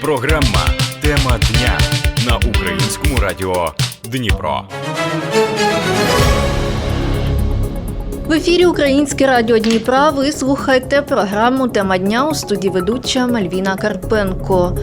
Програма Тема дня на українському радіо Дніпро. В ефірі Українське радіо Дніпра. Ви слухаєте програму Тема дня у студії ведуча Мальвіна Карпенко.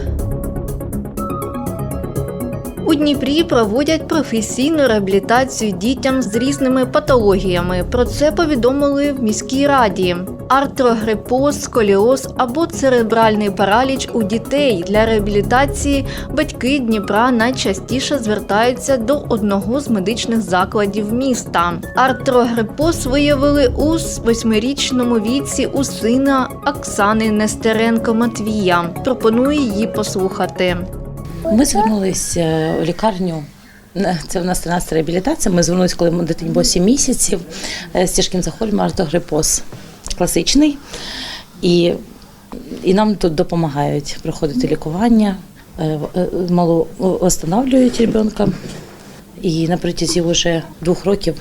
Дніпрі проводять професійну реабілітацію дітям з різними патологіями. Про це повідомили в міській раді. Артрогрипоз, сколіоз або церебральний параліч у дітей для реабілітації батьки Дніпра найчастіше звертаються до одного з медичних закладів міста. Артрогрипоз виявили у восьмирічному віці у сина Оксани Нестеренко Матвія. Пропоную її послухати. Ми звернулися в лікарню. Це в нас 13 реабілітація. Ми звернулися, коли дитині було 7 місяців е, з тяжким захворюванням артогрипоз класичний. І, і нам тут допомагають проходити лікування, е, е, мало встановлюють ребенка. І на протязі вже двох років,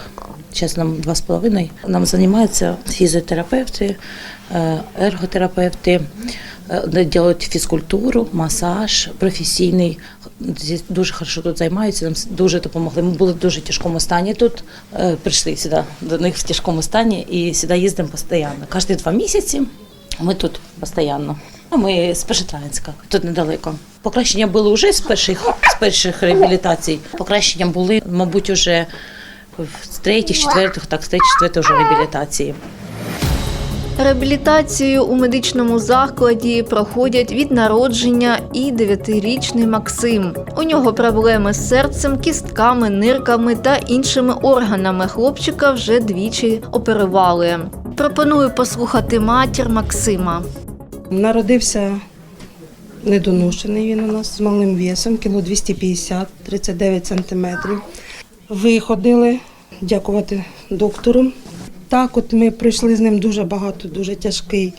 нам два з половиною, нам займаються фізіотерапевти, е, ерготерапевти, е, фізкультуру, масаж професійний. Дуже хорошо тут займаються, нам дуже допомогли. Ми були в дуже тяжкому стані тут. е, Прийшли сюди до них в тяжкому стані і сюди їздимо постійно. Кожні два місяці ми тут постійно. А ми з Пешетранська, тут недалеко. Покращення були вже з перших з перших реабілітацій. Покращення були, мабуть, уже з третіх, четвертих, так, з третіх, четвертих вже реабілітації. Реабілітацію у медичному закладі проходять від народження і 9-річний Максим. У нього проблеми з серцем, кістками, нирками та іншими органами. Хлопчика вже двічі оперували. Пропоную послухати матір Максима. Народився недоношений він у нас з малим весом, кіло 250, 39 сантиметрів. Виходили, дякувати доктору. Так, от ми пройшли з ним дуже багато, дуже тяжкий,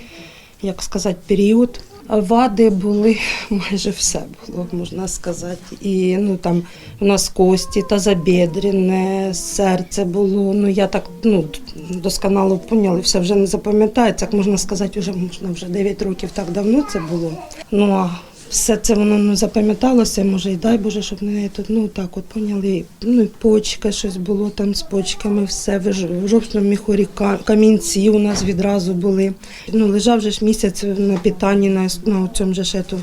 як сказати, період. Вади були майже все було, можна сказати. І ну там у нас кості, тазобєдріне, серце було. Ну я так ну досконало поняла, все вже не запам'ятається. Як можна сказати, вже можна вже 9 років так давно це було. Ну а все це воно ну, запам'яталося, може, і дай Боже, щоб не тут, ну так от поняли. Ну почка щось було там з почками, все в ж- в жовчному міхорі камінці у нас відразу були. Ну лежав же ж місяць на питанні на, на цьому же ж ету,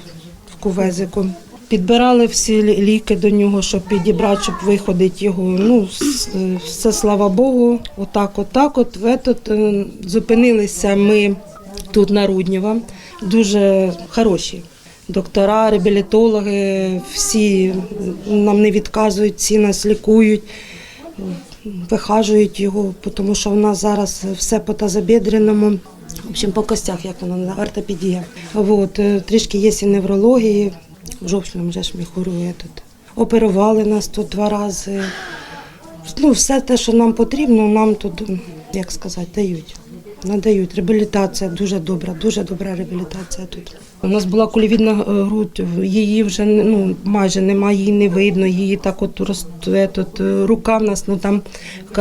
в кувезику. Підбирали всі ліки до нього, щоб підібрати, щоб виходити його. Ну, все слава Богу, отак, отак. От в этот, е, зупинилися ми тут на Руднєва. Дуже хороші. Доктора, реабілітологи, всі нам не відказують, всі нас лікують, вихажують його, тому що в нас зараз все по тазобідреному. В общем, по костях, як воно, ортопедія. Вот, е, трішки є і неврології, в жовчному же ж міхурує тут. Оперували нас тут два рази. Ну, все те, що нам потрібно, нам тут, як сказати, дають. Надають. Реабілітація дуже добра, дуже добра реабілітація тут. У нас була кулівідна е, грудь, її вже ну, майже немає, її не видно, її так от росте, тут, рука в нас, ну там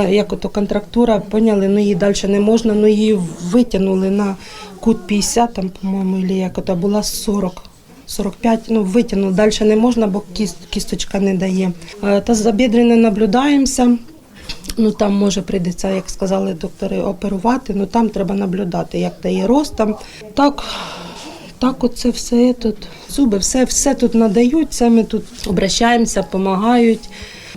як ото контрактура, поняли, ну її далі не можна, ну її витягнули на кут 50, там, по-моєму, і як ото була 40. 45, ну витягнув, далі не можна, бо кіст, кісточка не дає. Е, Та забідрене наблюдаємося. Ну там може прийдеться, як сказали доктори, оперувати. Ну там треба наблюдати, як дає рост там. Так, так, оце все тут. Зуби, все, все тут надають, ми тут обращаємося, допомагають.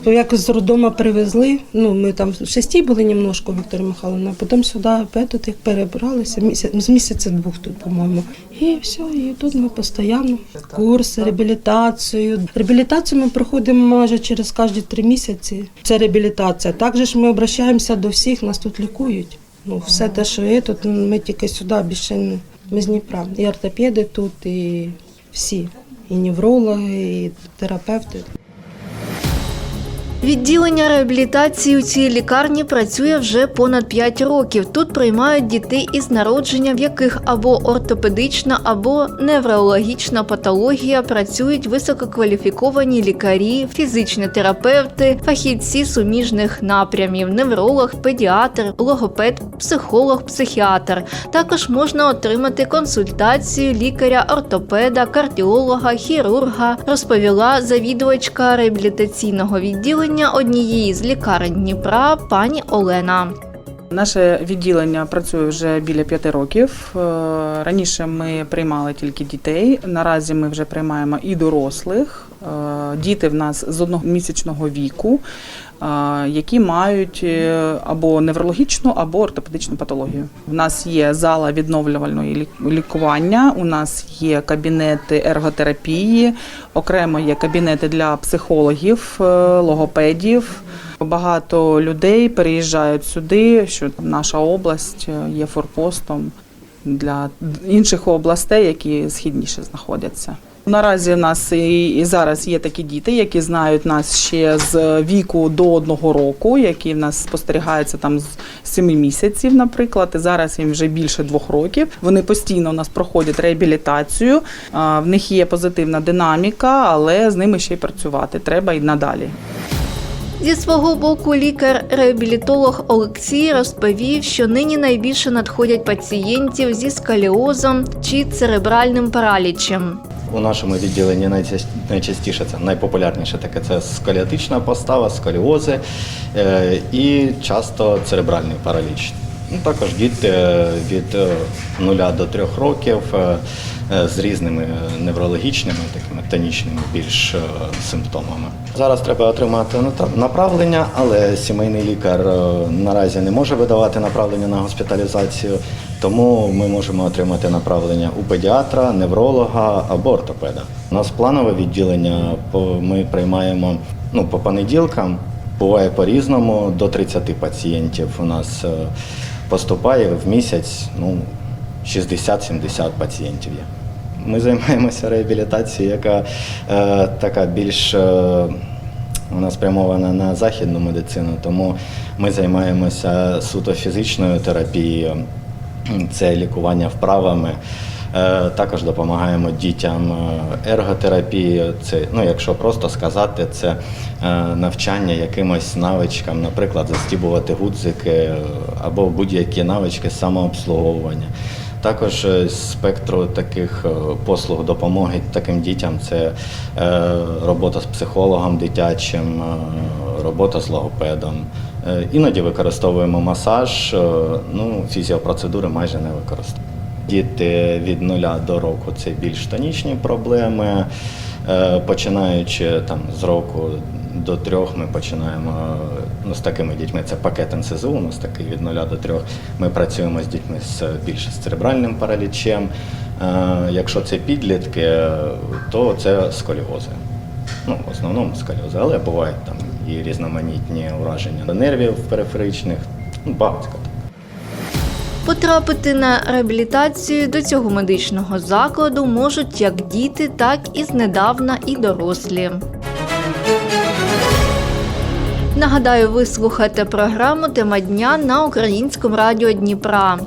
То Як з роддома привезли, ну ми там в шесті були немножко, Вікторія Михайловна, потім сюди опять як перебралися, місяць, з місяця двох тут, по-моєму. І все, і тут ми постійно. Курси, реабілітацію. Реабілітацію ми проходимо майже через кожні три місяці. Це реабілітація. Також ми обращаємося до всіх, нас тут лікують. Ну, все те, що є, тут ми тільки сюди більше не. Ми з Дніпра. І ортопеди тут, і всі. І неврологи, і терапевти. Відділення реабілітації у цій лікарні працює вже понад 5 років. Тут приймають дітей із народження, в яких або ортопедична, або неврологічна патологія. Працюють висококваліфіковані лікарі, фізичні терапевти, фахівці суміжних напрямів, невролог, педіатр, логопед, психолог, психіатр. Також можна отримати консультацію лікаря-ортопеда, кардіолога, хірурга, розповіла завідувачка реабілітаційного відділення однієї з лікарень Дніпра пані Олена. Наше відділення працює вже біля п'яти років. Е, Раніше ми приймали тільки дітей. Наразі ми вже приймаємо і дорослих. Діти в нас з одномісячного віку, е, які мають е, або неврологічну, або ортопедичну патологію. В нас є зала відновлювальної лікування. У нас є кабінети ерготерапії, окремо є кабінети для психологів, е, логопедів. Багато людей переїжджають сюди, що наша область е, є форпостом для інших областей, які східніше знаходяться. Наразі в нас і, зараз є такі діти, які знають нас ще з віку до одного року, які в нас спостерігаються там з семи місяців, наприклад. І зараз їм вже більше двох років. Вони постійно у нас проходять реабілітацію. В них є позитивна динаміка, але з ними ще й працювати треба і надалі. Зі свого боку, лікар-реабілітолог Олексій розповів, що нині найбільше надходять пацієнтів зі скаліозом чи церебральним паралічем. У нашому відділенні найчаст- найчастіше це найпопулярніше таке це сколіотична постава, сколіози е, і часто церебральний параліч. Ну, також діти е, від 0 до 3 років е, е, з різними е, неврологічними, такими тонічними більш е, симптомами. Зараз треба отримати направлення, але сімейний лікар е, наразі не може видавати направлення на госпіталізацію, тому ми можемо отримати направлення у педіатра, невролога або ортопеда. У нас планове відділення ми приймаємо ну, по понеділкам. Буває по-різному, до 30 пацієнтів у нас е, поступає в місяць ну, 60-70 пацієнтів є. Ми займаємося реабілітацією, яка е, така більш е, вона спрямована на західну медицину, тому ми займаємося суто фізичною терапією, це лікування вправами. Е, Також допомагаємо дітям е, ерготерапією. Це, ну, якщо просто сказати, це е, навчання якимось навичкам, наприклад, застібувати гудзики е, або будь-які навички самообслуговування. Також е, спектру таких е, послуг допомоги таким дітям це е, робота з психологом дитячим, робота з логопедом. Іноді використовуємо масаж, ну, фізіопроцедури майже не використовуємо. Діти від нуля до року це більш тонічні проблеми. Починаючи там з року до трьох, ми починаємо ну, з такими дітьми. Це пакет НСЗУ, у нас такий від нуля до трьох. Ми працюємо з дітьми з більше з церебральним паралічем. Е, Якщо це підлітки, то це сколіози. Ну, в основному сколіози, але бувають там і різноманітні ураження нервів периферичних. Ну, багато. Потрапити на реабілітацію до цього медичного закладу можуть як діти, так і знедавна і дорослі. Нагадаю, ви слухаєте програму Тема дня на українському радіо Дніпра.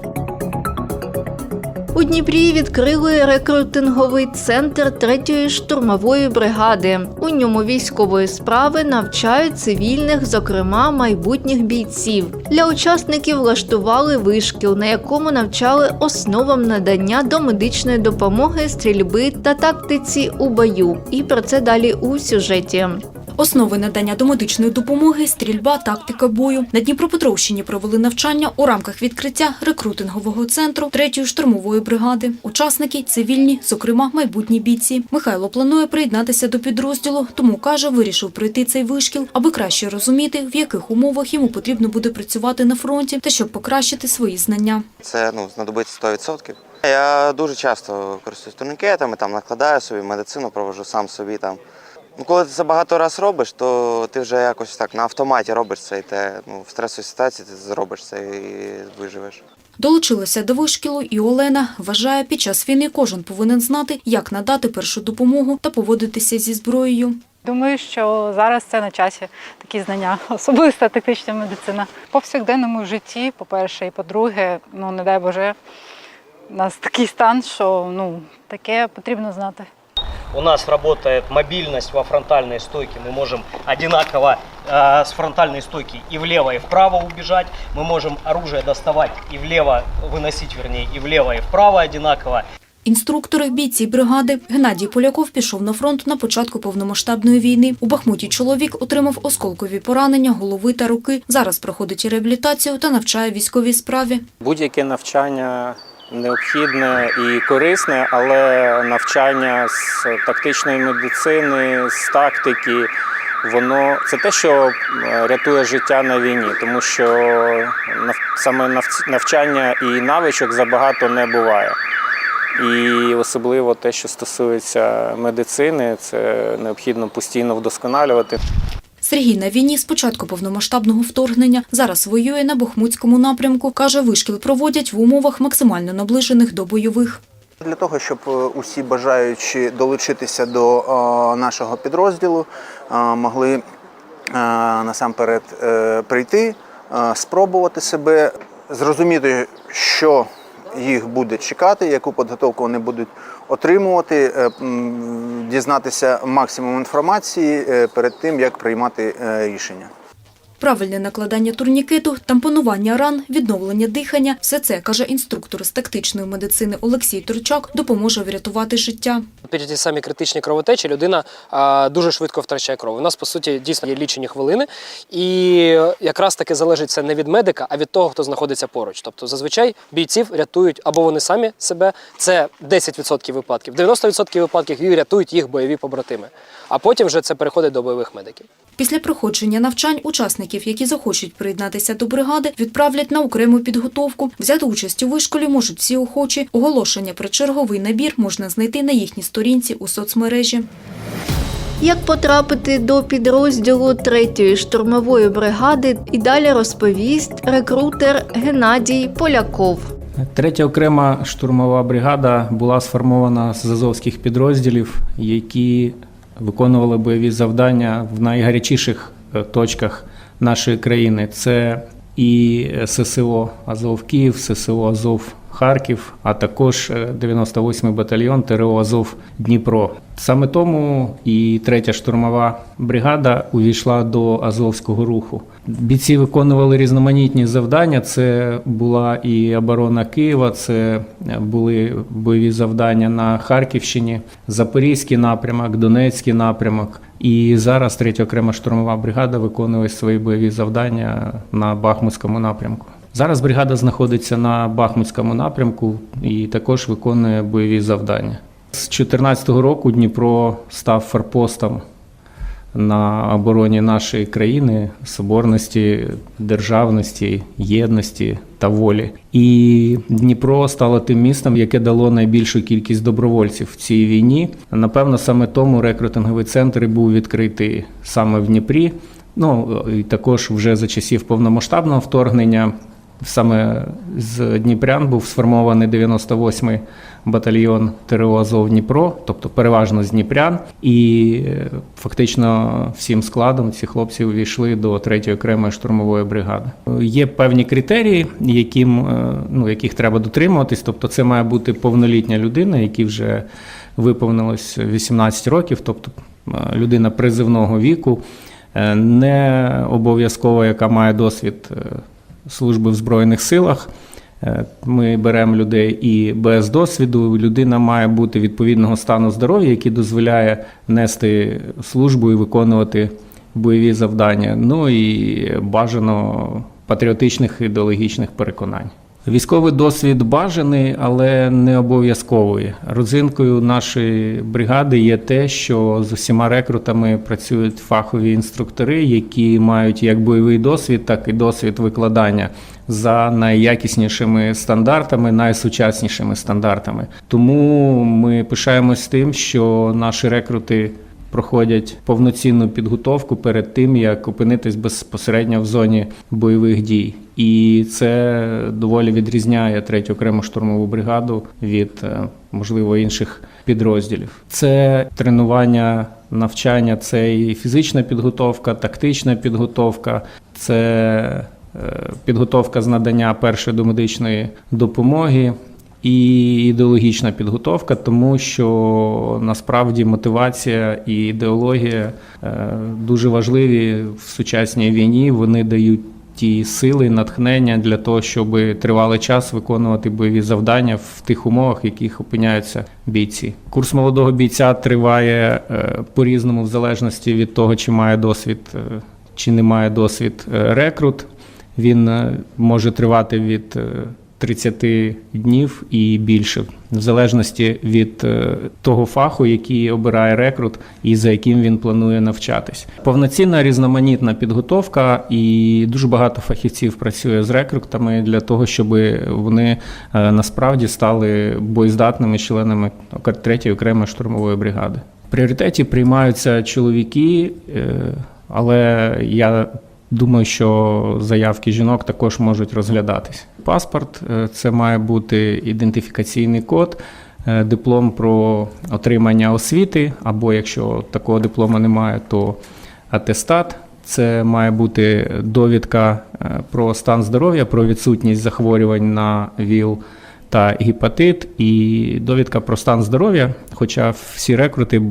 У Дніпрі відкрили рекрутинговий центр 3-ї штурмової бригади. У ньому військової справи навчають цивільних, зокрема майбутніх бійців. Для учасників влаштували вишкіл, на якому навчали основам надання домедичної допомоги, стрільби та тактиці у бою. І про це далі у сюжеті. Основи надання домедичної допомоги, стрільба, тактика бою. На Дніпропетровщині провели навчання у рамках відкриття рекрутингового центру 3-ї штурмової бригади. Учасники цивільні, зокрема майбутні бійці. Михайло планує приєднатися до підрозділу, тому каже, вирішив пройти цей вишкіл, аби краще розуміти, в яких умовах йому потрібно буде працювати на фронті та щоб покращити свої знання. Це ну, знадобиться 100%. Я дуже часто користуюсь турнікетами, там накладаю собі медицину, провожу сам собі там. Ну, коли ти це багато разів робиш, то ти вже якось так на автоматі робиш це, і те ну, в стресовій ситуації ти зробиш це і виживеш. Долучилася до вишкілу і Олена вважає, під час війни кожен повинен знати, як надати першу допомогу та поводитися зі зброєю. Думаю, що зараз це на часі такі знання, особиста тактична медицина. В повсякденному житті, по-перше, і по-друге, ну не дай Боже, у нас такий стан, що ну таке потрібно знати У нас работает мобильность во фронтальной стойке. Мы можем одинаково э, с фронтальной стойки и влево, и вправо убежать. Мы можем оружие доставать и влево, выносить вернее, и влево, и вправо одинаково. Інструктори, бійці бригади Геннадій Поляков пішов на фронт на початку повномасштабної війни. У Бахмуті чоловік отримав осколкові поранення голови та руки. Зараз проходить реабілітацію та навчає військовій справі. Будь-яке навчання необхідне і корисне, але навчання з тактичної медицини, з тактики, воно це те, що е, рятує життя на війні, тому що саме навчання і навичок забагато не буває. І особливо те, що стосується медицини, це необхідно постійно вдосконалювати. Сергій на війні з початку повномасштабного вторгнення зараз воює на Бахмутському напрямку. Каже, вишкіл проводять в умовах максимально наближених до бойових. Для того, щоб е, усі бажаючі долучитися до е, нашого підрозділу, е, могли насамперед прийти, спробувати себе, зрозуміти, що їх буде чекати, яку підготовку вони будуть отримувати, е, дізнатися максимум інформації е, перед тим, як приймати е, рішення. Правильне накладання турнікету, тампонування ран, відновлення дихання – все це, каже інструктор з тактичної медицини Олексій Турчак, допоможе врятувати життя. Під ті самі критичні кровотечі людина дуже швидко втрачає кров. У нас, по суті, дійсно є лічені хвилини, і якраз таки залежить це не від медика, а від того, хто знаходиться поруч. Тобто, зазвичай бійців рятують або вони самі себе, це 10% випадків, 90% випадків рятують їх бойові побратими. А потім вже це переходить до бойових медиків. Після проходження навчань учасників, які захочуть приєднатися до бригади, відправлять на окрему підготовку. Взяти участь у вишколі можуть всі охочі. Оголошення про черговий набір можна знайти на їхній сторінці у соцмережі. Як потрапити до підрозділу 3-ї штурмової бригади і далі розповість рекрутер Геннадій Поляков. Третя окрема штурмова бригада була сформована з азовських підрозділів, які виконували бойові завдання в найгарячіших е, точках нашої країни. Це і ССО Азов Київ, ССО Азов Харків, а також е, 98-й батальйон ТРО Азов Дніпро. Саме тому і третя штурмова бригада увійшла до Азовського руху. Бійці виконували різноманітні завдання. Це була і оборона Києва, це були бойові завдання на Харківщині, Запорізький напрямок, Донецький напрямок. І зараз третя окрема штурмова бригада виконує свої бойові завдання на Бахмутському напрямку. Зараз бригада знаходиться на Бахмутському напрямку і також виконує бойові завдання. З 2014 року Дніпро став форпостом на обороні нашої країни, соборності, державності, єдності та волі. І Дніпро стало тим містом, яке дало найбільшу кількість добровольців в цій війні. Напевно, саме тому рекрутинговий центр був відкритий саме в Дніпрі. Ну і також вже за часів повномасштабного вторгнення. Саме з Дніпрян був сформований 98-й батальйон ТРО Азов Дніпро, тобто переважно з Дніпрян, і е, фактично всім складом ці хлопці увійшли до 3-ї окремої штурмової бригади. Є певні критерії, яким, е, ну, яких треба дотримуватись. Тобто, це має бути повнолітня людина, якій вже виповнилось 18 років, тобто е, людина призивного віку, не обов'язково, яка має досвід. служби в Збройних силах. Е, Ми беремо людей і без досвіду. Людина має бути відповідного стану здоров'я, який дозволяє нести службу і виконувати бойові завдання. Ну і бажано патріотичних ідеологічних переконань. Військовий досвід бажаний, але не обов'язковий. Родзинкою нашої бригади є те, що з усіма рекрутами працюють фахові інструктори, які мають як бойовий досвід, так і досвід викладання за найякіснішими стандартами, найсучаснішими стандартами. Тому ми пишаємось тим, що наші рекрути проходять повноцінну підготовку перед тим, як опинитись безпосередньо в зоні бойових дій. І це доволі відрізняє третю окрему штурмову бригаду від е, можливо інших підрозділів. Це тренування, навчання, це і фізична підготовка, тактична підготовка, це підготовка з надання першої домедичної допомоги. І ідеологічна підготовка, тому що насправді мотивація і ідеологія е, дуже важливі в сучасній війні. Вони дають ті сили, натхнення для того, щоб тривалий час виконувати бойові завдання в тих умовах, в яких опиняються бійці. Курс молодого бійця триває е, по-різному, в залежності від того, чи має досвід е, чи не має досвід е, рекрут. Він е, може тривати від е, 30 днів і більше, в залежності від е, того фаху, який обирає рекрут і за яким він планує навчатись. Повноцінна різноманітна підготовка, і дуже багато фахівців працює з рекрутами для того, щоб вони е, насправді стали боєздатними членами третьої окремої штурмової бригади. В пріоритеті приймаються чоловіки, е, але я Думаю, що заявки жінок також можуть розглядатись. Паспорт е, це має бути ідентифікаційний код, е, диплом про отримання освіти, або якщо такого диплому немає, то атестат. Це має бути довідка е, про стан здоров'я, про відсутність захворювань на ВІЛ та гепатит, і довідка про стан здоров'я. Хоча всі рекрути е,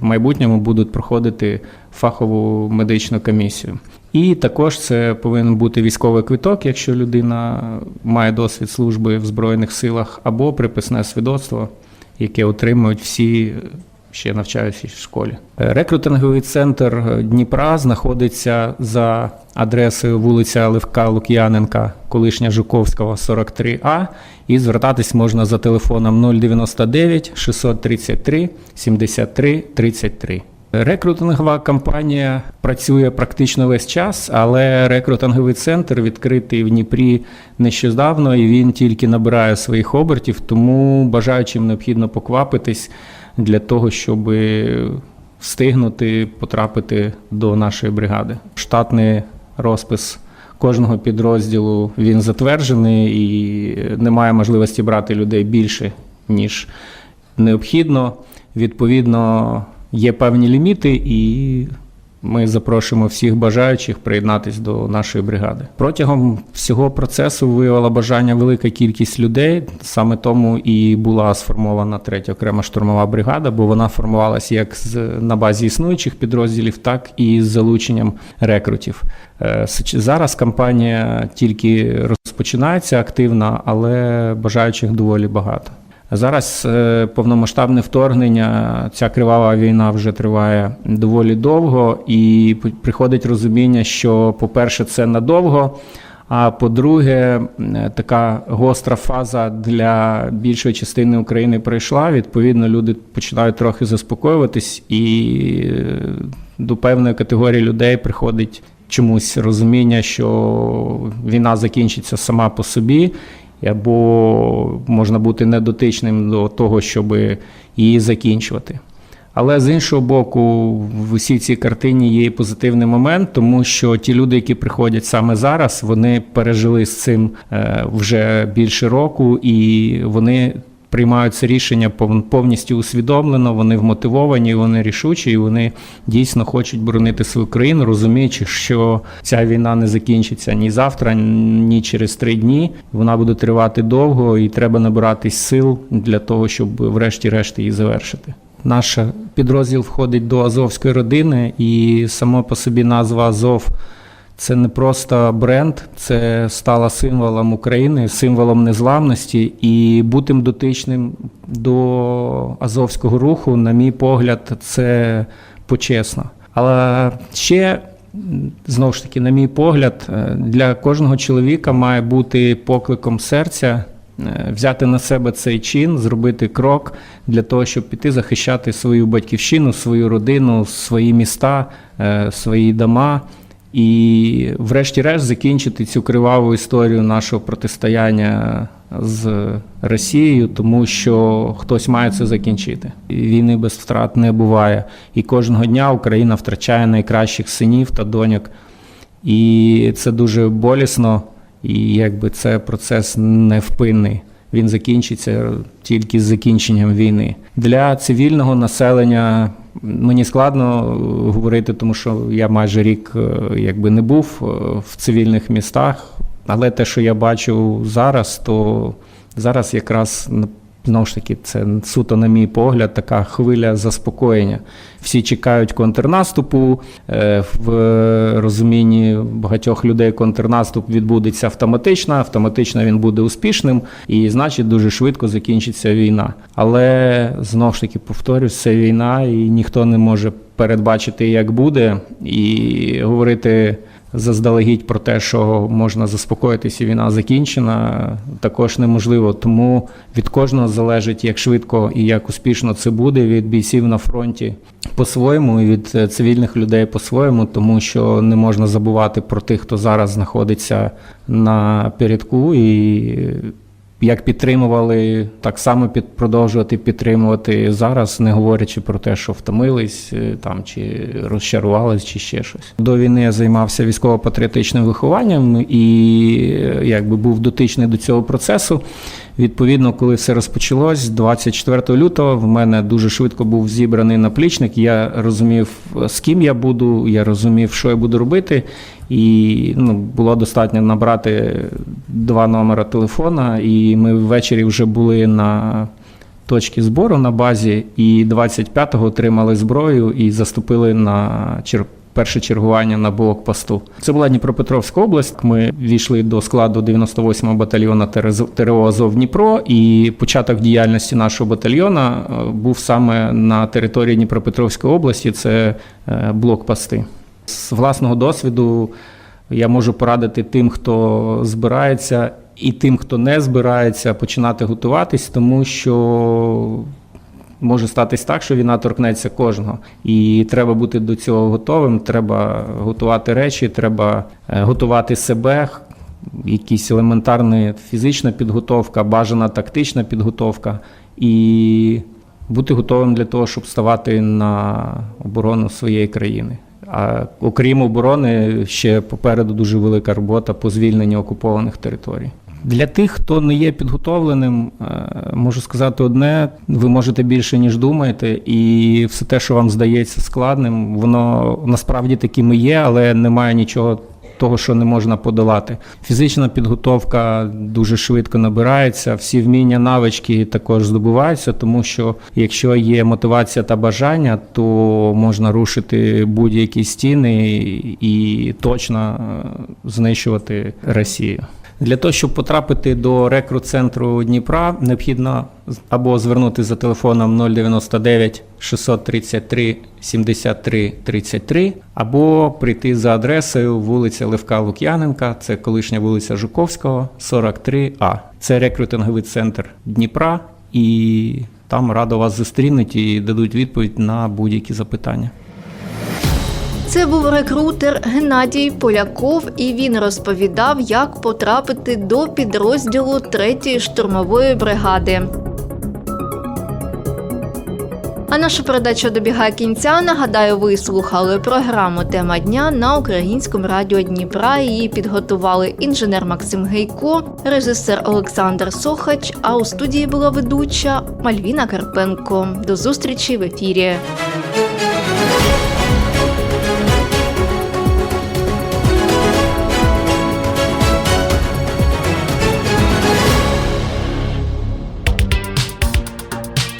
в майбутньому будуть проходити фахову медичну комісію. І також це повинен бути військовий квиток, якщо людина має досвід служби в Збройних силах, або приписне свідоцтво, яке отримують всі ще навчаються в школі. Е, Рекрутинговий центр Дніпра знаходиться за адресою вулиця Левка Лук'яненка, колишня Жуковського, 43А. І звертатись можна за телефоном 099 633 73 33. Рекрутингова кампанія працює практично весь час, але рекрутинговий центр відкритий в Дніпрі нещодавно, і він тільки набирає своїх обертів, тому бажаючим необхідно поквапитись для того, щоб встигнути потрапити до нашої бригади. Штатний розпис кожного підрозділу він затверджений і немає можливості брати людей більше, ніж необхідно. Відповідно, є певні ліміти, і ми запрошуємо всіх бажаючих приєднатись до нашої бригади. Протягом всього процесу виявила бажання велика кількість людей. Саме тому і була сформована третя окрема штурмова бригада, бо вона формувалася як з на базі існуючих підрозділів, так і з залученням рекрутів. Е, Зараз кампанія тільки розпочинається активно, але бажаючих доволі багато. Зараз е, повномасштабне вторгнення, ця кривава війна вже триває доволі довго, і приходить розуміння, що, по-перше, це надовго. А по-друге, така гостра фаза для більшої частини України пройшла. Відповідно, люди починають трохи заспокоюватись, і е, до певної категорії людей приходить чомусь розуміння, що війна закінчиться сама по собі, або можна бути недотичним до того, щоб її закінчувати. Але з іншого боку, в усій цій картині є і позитивний момент, тому що ті люди, які приходять саме зараз, вони пережили з цим е, вже більше року, і вони приймають це рішення пов- повністю усвідомлено, вони вмотивовані, вони рішучі, і вони дійсно хочуть боронити свою країну, розуміючи, що ця війна не закінчиться ні завтра, ні через три дні. Вона буде тривати довго, і треба набиратись сил для того, щоб врешті-решт її завершити. Наш підрозділ входить до Азовської родини, і само по собі назва Азов це не просто бренд, це стало символом України, символом незламності. І бути дотичним до азовського руху, на мій погляд, це почесно. Але ще знову ж таки, на мій погляд, е, для кожного чоловіка має бути покликом серця е, взяти на себе цей чин, зробити крок для того, щоб піти захищати свою батьківщину, свою родину, свої міста, е, свої дома. І, врешті-решт, закінчити цю криваву історію нашого протистояння з Росією, тому що хтось має це закінчити. Війни без втрат не буває. І кожного дня Україна втрачає найкращих синів та доньок. І це дуже болісно, і якби це процес невпинний. Він закінчиться тільки з закінченням війни. Для цивільного населення мені складно е, говорити, тому що я майже рік е, якби не був е, в цивільних містах. Але те, що я бачу зараз, то зараз якраз знову ж таки це суто, на мій погляд, така хвиля заспокоєння. Всі чекають контрнаступу. е, В розумінні багатьох людей контрнаступ відбудеться автоматично, автоматично він буде успішним, і значить дуже швидко закінчиться війна. Але знову ж таки повторюсь, це війна, і ніхто не може передбачити, як буде, і говорити заздалегідь про те, що можна заспокоїтися, війна закінчена, також неможливо. Тому від кожного залежить, як швидко і як успішно це буде від бійців на фронті по-своєму, і від е, цивільних людей по-своєму, тому що не можна забувати про тих, хто зараз знаходиться на передку і як підтримували, так само під, продовжувати підтримувати зараз, не говорячи про те, що втомились е, там чи розчарувались, чи ще щось. До війни я займався військово-патріотичним вихованням і е, якби був дотичний до цього процесу. Відповідно, коли все розпочалось, 24 лютого в мене дуже швидко був зібраний наплічник. Я розумів, з ким я буду, я розумів, що я буду робити. І ну, було достатньо набрати два номера телефона, і ми ввечері вже були на точці збору на базі, і 25-го отримали зброю і заступили на чер... перше чергування на блокпосту. Це була Дніпропетровська область. Ми війшли до складу 98-го батальйону ТРЗ ТРО Азов Дніпро, і початок діяльності нашого батальйона е, був саме на території Дніпропетровської області. Це е, блокпости. З власного досвіду я можу порадити тим, хто збирається, і тим, хто не збирається, починати готуватись, тому що може статись так, що війна торкнеться кожного. І треба бути до цього готовим. Треба готувати речі, треба е, готувати себе. Якісь елементарна фізична підготовка, бажана тактична підготовка, і бути готовим для того, щоб ставати на оборону своєї країни. А окрім оборони, ще попереду дуже велика робота по звільненню окупованих територій. Для тих, хто не є підготовленим, е, можу сказати одне: ви можете більше ніж думаєте, і все те, що вам здається складним, воно насправді таким і є, але немає нічого того, що не можна подолати. Фізична підготовка дуже швидко набирається, всі вміння, навички також здобуваються, тому що якщо є мотивація та бажання, то можна рушити будь-які стіни і точно е, знищувати Росію. Для того, щоб потрапити до рекрут-центру Дніпра, необхідно або звернути за телефоном 099 633 73 33, або прийти за адресою вулиця Левка Лук'яненка, це колишня вулиця Жуковського, 43А. Це рекрутинговий центр Дніпра, і там радо вас зустрінуть і дадуть відповідь на будь-які запитання. Це був рекрутер Геннадій Поляков, і він розповідав, як потрапити до підрозділу 3-ї штурмової бригади. А наша передача добігає кінця. Нагадаю, ви слухали програму Тема дня на українському радіо Дніпра. Її підготували інженер Максим Гейко, режисер Олександр Сохач. А у студії була ведуча Мальвіна Карпенко. До зустрічі в ефірі.